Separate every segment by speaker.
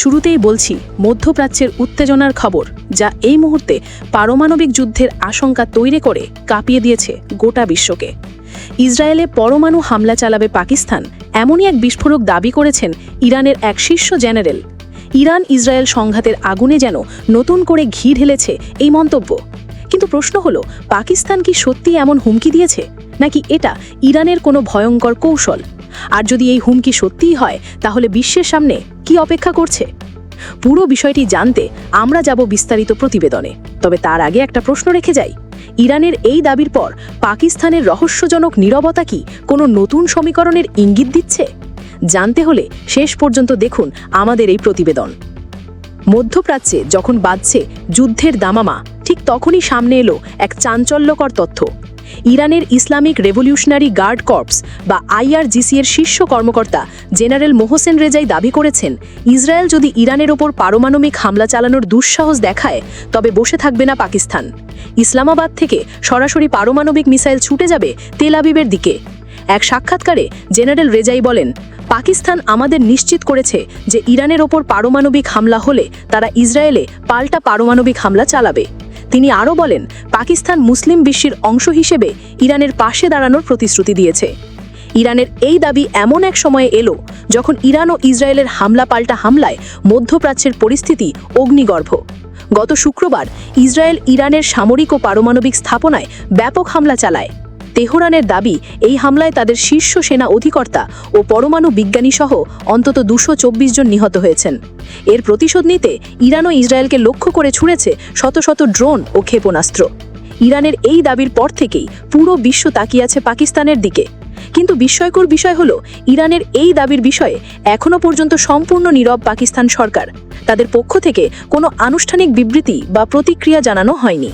Speaker 1: শুরুতেই বলছি, মধ্যপ্রাচ্যের উত্তেজনার খবর, যা এই মুহূর্তে পারমাণবিক যুদ্ধের আশঙ্কা তৈরি করে কাঁপিয়ে দিয়েছে গোটা বিশ্বকে। ইসরায়েলে পরমাণু হামলা চালাবে পাকিস্তান, এমনই এক বিস্ফোরক দাবি করেছেন ইরানের এক শীর্ষ জেনারেল। ইরান ইসরায়েল সংঘাতের আগুনে যেন নতুন করে ঘি ঢেলেছে এই মন্তব্য। কিন্তু প্রশ্ন হলো, পাকিস্তান কি সত্যি এমন হুমকি দিয়েছে? নাকি এটা ইরানের কোনো ভয়ঙ্কর কৌশল? আর যদি এই হুমকি সত্যিই হয়, তাহলে বিশ্বের সামনে কি অপেক্ষা করছে? পুরো বিষয়টি জানতে আমরা যাব বিস্তারিত প্রতিবেদনে। তবে তার আগে একটা প্রশ্ন রেখে যাই। ইরানের এই দাবির পর পাকিস্তানের রহস্যজনক নীরবতা কি কোনো নতুন সমীকরণের ইঙ্গিত দিচ্ছে? জানতে হলে শেষ পর্যন্ত দেখুন আমাদের এই প্রতিবেদন। মধ্যপ্রাচ্যে যখন বাজছে যুদ্ধের দামামা, ঠিক তখনই সামনে এলো এক চাঞ্চল্যকর তথ্য। ইরানের ইসলামিক রেভলিউশনারি গার্ড কর্পস বা আইআরজিসি এর শীর্ষ কর্মকর্তা জেনারেল মোহসেন রেজাই দাবি করেছেন, ইসরায়েল যদি ইরানের ওপর পারমাণবিক হামলা চালানোর দুঃসাহস দেখায়, তবে বসে থাকবে না পাকিস্তান। ইসলামাবাদ থেকে সরাসরি পারমাণবিক মিসাইল ছুটে যাবে তেল আবিবের দিকে। এক সাক্ষাৎকারে জেনারেল রেজাই বলেন, পাকিস্তান আমাদের নিশ্চিত করেছে যে ইরানের ওপর পারমাণবিক হামলা হলে তারা ইসরায়েলে পাল্টা পারমাণবিক হামলা চালাবে। তিনি আরও বলেন, পাকিস্তান মুসলিম বিশ্বের অংশ হিসেবে ইরানের পাশে দাঁড়ানোর প্রতিশ্রুতি দিয়েছে। ইরানের এই দাবি এমন এক সময়ে এলো যখন ইরান ও ইসরায়েলের হামলা পাল্টা হামলায় মধ্যপ্রাচ্যের পরিস্থিতি অগ্নিগর্ভ। গত শুক্রবার ইসরায়েল ইরানের সামরিক ও পারমাণবিক স্থাপনায় ব্যাপক হামলা চালায়। তেহরানের দাবি, এই হামলায় তাদের শীর্ষ সেনা অধিকর্তা ও পরমাণু বিজ্ঞানী সহ অন্তত দুশো জন নিহত হয়েছেন। এর প্রতিশোধ নিতে ইরান ও ইসরায়েলকে লক্ষ্য করে ছুঁড়েছে শত শত ড্রোন ও ক্ষেপণাস্ত্র। ইরানের এই দাবির পর থেকেই পুরো বিশ্ব তাকিয়ে আছে পাকিস্তানের দিকে। কিন্তু বিস্ময়কর বিষয় হলো, ইরানের এই দাবির বিষয়ে এখনও পর্যন্ত সম্পূর্ণ নীরব পাকিস্তান সরকার। তাদের পক্ষ থেকে কোনো আনুষ্ঠানিক বিবৃতি বা প্রতিক্রিয়া জানানো হয়নি।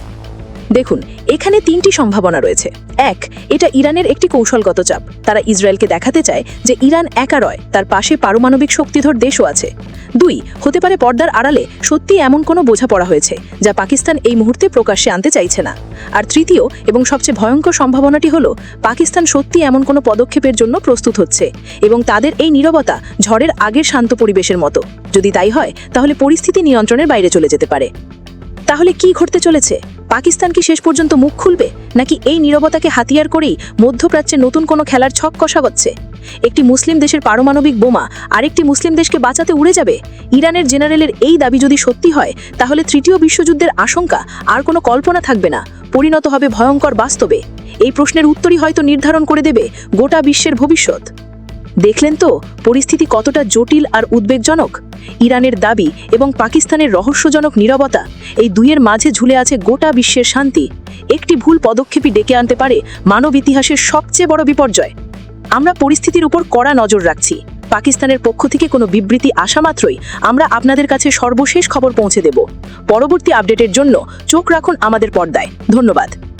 Speaker 1: দেখুন, এখানে তিনটি সম্ভাবনা রয়েছে। এক, এটা ইরানের একটি কৌশলগত চাপ। তারা ইসরায়েলকে দেখাতে চায় যে ইরান একা রয়, তার পাশে পারমাণবিক শক্তিধর দেশও আছে। দুই, হতে পারে পর্দার আড়ালে সত্যি এমন কোনো বোঝাপড়া হয়েছে, যা পাকিস্তান এই মুহূর্তে প্রকাশ্যে আনতে চাইছে না। আর তৃতীয়, এবং সবচেয়ে ভয়ঙ্কর সম্ভাবনাটি হলো, পাকিস্তান সত্যি এমন কোনো পদক্ষেপের জন্য প্রস্তুত হচ্ছে, এবং তাদের এই নীরবতা ঝড়ের আগের শান্ত পরিবেশের মতো। যদি তাই হয়, তাহলে পরিস্থিতি নিয়ন্ত্রণের বাইরে চলে যেতে পারে। তাহলে কি ঘটতে চলেছে? পাকিস্তান কি শেষ পর্যন্ত মুখ খুলবে? নাকি এই নীরবতাকে হাতিয়ার করেই মধ্যপ্রাচ্যে নতুন কোনো খেলার ছক কষাগচ্ছে একটি মুসলিম দেশের পারমাণবিক বোমা আরেকটি মুসলিম দেশকে বাঁচাতে উড়ে যাবে? ইরানের জেনারেলের এই দাবি যদি সত্যি হয়, তাহলে তৃতীয় বিশ্বযুদ্ধের আশঙ্কা আর কোনো কল্পনা থাকবে না। পরিণত হবে ভয়ঙ্কর বাস্তবে। এই প্রশ্নের উত্তরই হয়তো নির্ধারণ করে দেবে গোটা বিশ্বের ভবিষ্যৎ। দেখলেন তো পরিস্থিতি কতটা জটিল আর উদ্বেগজনক? ইরানের দাবি এবং পাকিস্তানের রহস্যজনক নীরবতা, এই দুইয়ের মাঝে ঝুলে আছে গোটা বিশ্বের শান্তি। একটি ভুল পদক্ষেপই ডেকে আনতে পারে মানব ইতিহাসের সবচেয়ে বড় বিপর্যয়। আমরা পরিস্থিতির উপর কড়া নজর রাখছি। পাকিস্তানের পক্ষ থেকে কোনো বিবৃতি আসা মাত্রই আমরা আপনাদের কাছে সর্বশেষ খবর পৌঁছে দেব। পরবর্তী আপডেটের জন্য চোখ রাখুন আমাদের পর্দায়। ধন্যবাদ।